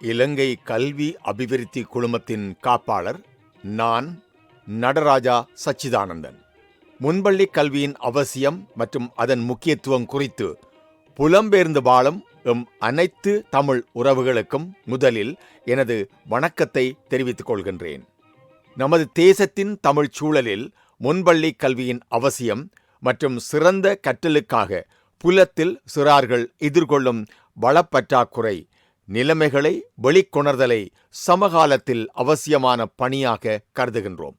இலங்கை கல்வி அபிவிருத்தி குழுமத்தின் காப்பாளர் நான் நடராஜா சச்சிதானந்தன். முன்பள்ளி கல்வியின் அவசியம் மற்றும் அதன் முக்கியத்துவம் குறித்து புலம்பெயர்ந்து வாழும் எம் அனைத்து தமிழ் உறவுகளுக்கும் முதலில் எனது வணக்கத்தை தெரிவித்துக் கொள்கின்றேன். நமது தேசத்தின் தமிழ்ச் சூழலில் முன்பள்ளி கல்வியின் அவசியம் மற்றும் சிறந்த கற்றலுக்காக புலத்தில் சிறார்கள் எதிர்கொள்ளும் வளப்பற்றாக்குறை நிலைமைகளை வெளிக்கொணர்தலை சமகாலத்தில் அவசியமான பணியாக கருதுகின்றோம்.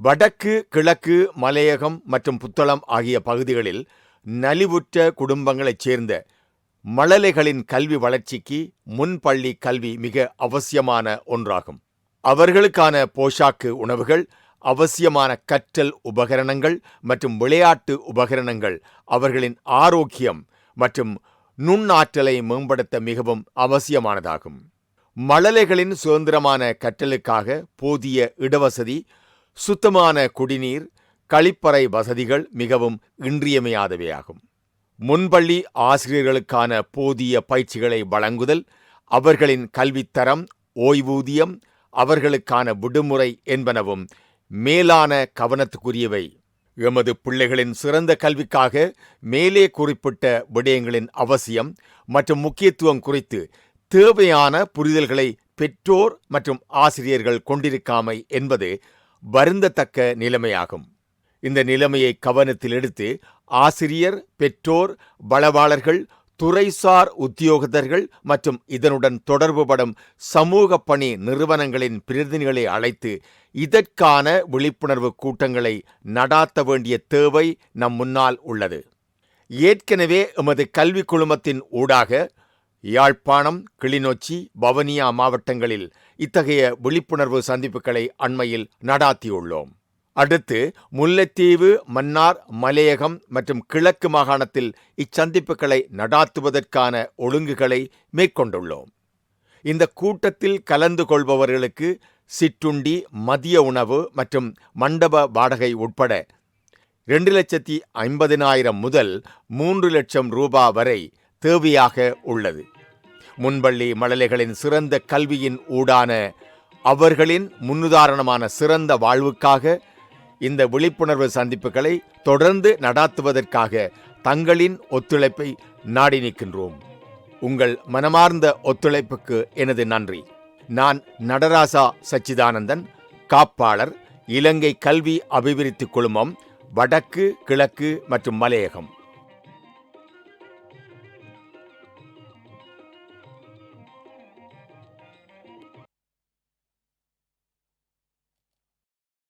வடக்கு கிழக்கு மலையகம் மற்றும் புத்தளம் ஆகிய பகுதிகளில் நலிவுற்ற குடும்பங்களைச் சேர்ந்த மழலைகளின் கல்வி வளர்ச்சிக்கு முன்பள்ளி கல்வி மிக அவசியமான ஒன்றாகும். அவர்களுக்கான போஷாக்கு உணவுகள் அவசியமான கற்றல் உபகரணங்கள் மற்றும் விளையாட்டு உபகரணங்கள் அவர்களின் ஆரோக்கியம் மற்றும் நுண்ணாற்றலை மேம்படுத்த மிகவும் அவசியமானதாகும். மழலைகளின் சுதந்திரமான கற்றலுக்காக போதிய இடவசதி சுத்தமான குடிநீர் கழிப்பறை வசதிகள் மிகவும் இன்றியமையாதவையாகும். முன்பள்ளி ஆசிரியர்களுக்கான போதிய பயிற்சிகளை வழங்குதல் அவர்களின் கல்வித்தரம் ஓய்வூதியம் அவர்களுக்கான விடுமுறை என்பனவும் மேலான கவனத்துக்குரியவை. எமது பிள்ளைகளின் சிறந்த கல்விக்காக மேலே குறிப்பிட்ட விடயங்களின் அவசியம் மற்றும் முக்கியத்துவம் குறித்து தேவையான புரிதல்களை பெற்றோர் மற்றும் ஆசிரியர்கள் கொண்டிருக்காமை என்பது வருந்தத்தக்க நிலைமையாகும். இந்த நிலைமையை கவனத்தில் எடுத்து ஆசிரியர் பெற்றோர் வளவாளர்கள் துறைசார் உத்தியோகத்தர்கள் மற்றும் இதனுடன் தொடர்புபடும் சமூக பணி நிறுவனங்களின் பிரதிநிதிகளை அழைத்து இதற்கான விழிப்புணர்வு கூட்டங்களை நடாத்த வேண்டிய தேவை நம் முன்னால் உள்ளது. ஏற்கனவே எமது கல்விக் குழுமத்தின் ஊடாக யாழ்ப்பாணம் கிளிநொச்சி வவனியா மாவட்டங்களில் இத்தகைய விழிப்புணர்வு சந்திப்புகளை அண்மையில் நடாத்தியுள்ளோம். அடுத்து முல்லைத்தீவு மன்னார் மலையகம் மற்றும் கிழக்கு மாகாணத்தில் இச்சந்திப்புகளை நடாத்துவதற்கான ஒழுங்குகளை மேற்கொண்டுள்ளோம். இந்த கூட்டத்தில் கலந்து கொள்பவர்களுக்கு சிற்றுண்டி மதிய உணவு மற்றும் மண்டப வாடகை உட்பட ரெண்டு லட்சத்தி ஐம்பதினாயிரம் முதல் மூன்று லட்சம் ரூபா வரை தேவையாக உள்ளது. முன்பள்ளி மழலைகளின் சிறந்த கல்வியின் ஊடான அவர்களின் முன்னுதாரணமான சிறந்த வாழ்வுக்காக இந்த விழிப்புணர்வு சந்திப்புகளை தொடர்ந்து நடாத்துவதற்காக தங்களின் ஒத்துழைப்பை நாடி நிற்கின்றோம். உங்கள் மனமார்ந்த ஒத்துழைப்புக்கு எனது நன்றி. நான் நடராசா சச்சிதானந்தன் காப்பாளர் இலங்கை கல்வி அபிவிருத்தி குழுமம் வடக்கு கிழக்கு மற்றும் மலையகம்.